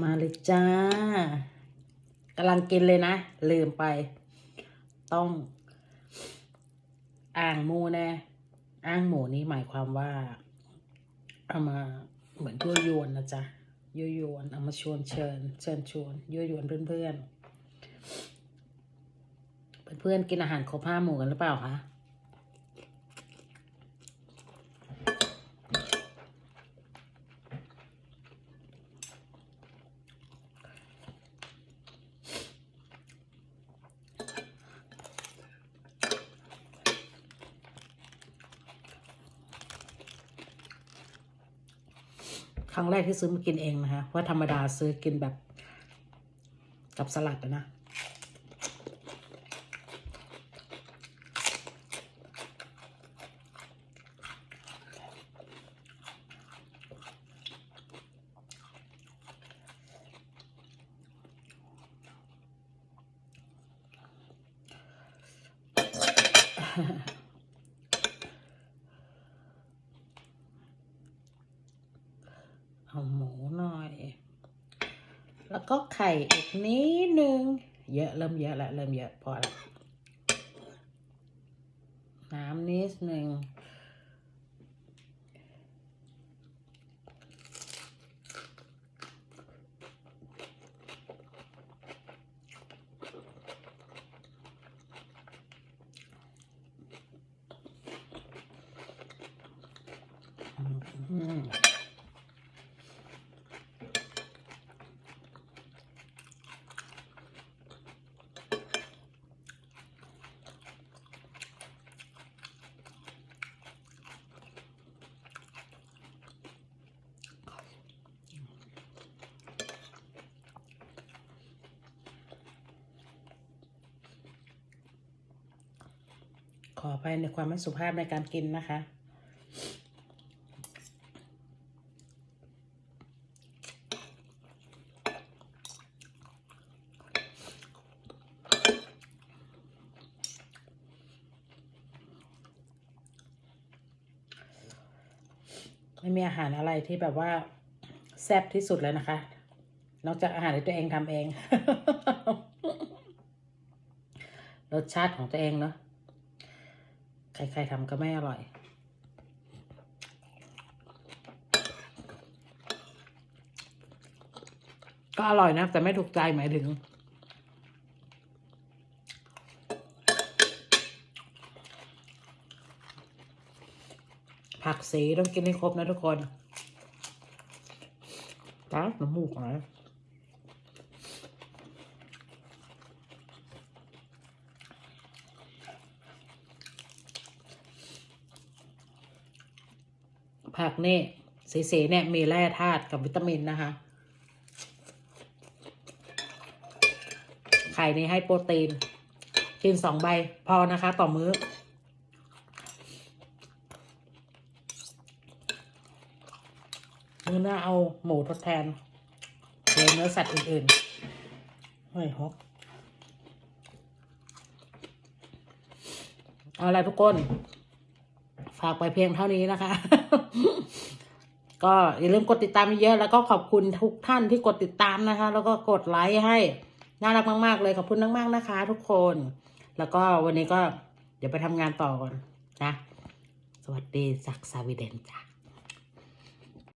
มาลิจ้ากำลังกินเลยนะ ลืมไป ต้อง อ่างหมูแน่อ่างหมูนี้หมายความว่า เอามาเหมือนยั่วยวนนะจ๊ะยั่วยวนเอามาชวนเชิญ เชิญชวนยั่วยวนเพื่อนๆเพื่อนๆกินอาหารครบห้าหมู่กันหรือเปล่าคะ ครั้งแรกที่ซื้อมากินเองนะคะว่าธรรมดาซื้อกินแบบกับสลัดอะนะ เอาหมูหน่อย แล้วก็ไข่อีกนิดนึง เยอะเริ่มเยอะแล้วเริ่มเยอะพอละน้ำนิดนึง อืม ขออภัยในความไม่สุภาพในการกินนะคะ ไม่มีอาหารอะไรที่แบบว่า แซ่บที่สุดเลยนะคะ นอกจากอาหารที่ตัวเองทำเอง รสชาติของตัวเองเนาะ ใครๆทำก็ไม่อร่อย ก็อร่อยนะ แต่ไม่ถูกใจหมายถึง ผักสีต้องกินให้ครบนะทุกคนจ้าน้ำมูกไห ผักเนี่สีๆเนี่ยมีแร่ธาตุกับวิตามินนะคะ ไข่นี่ให้โปรตีน กินสองใบพอนะคะ ต่อมื้อ มื้อหน้าเอาหมูทดแทนหรือเนื้อสัตว์อื่นๆเฮ้ยฮอกเอาละทุกคน ฝากไปเพียงเท่านี้นะคะ ก็อย่าลืมกดติดตามเยอะแล้วก็ขอบคุณทุกท่านที่กดติดตามนะคะ แล้วก็กดไลค์ให้น่ารักมาก ๆ เลยขอบคุณมาก ๆ นะคะ ทุกคน แล้วก็วันนี้ก็เดี๋ยวไปทำงานต่อก่อนนะ สวัสดีจากสวีเดนจ้า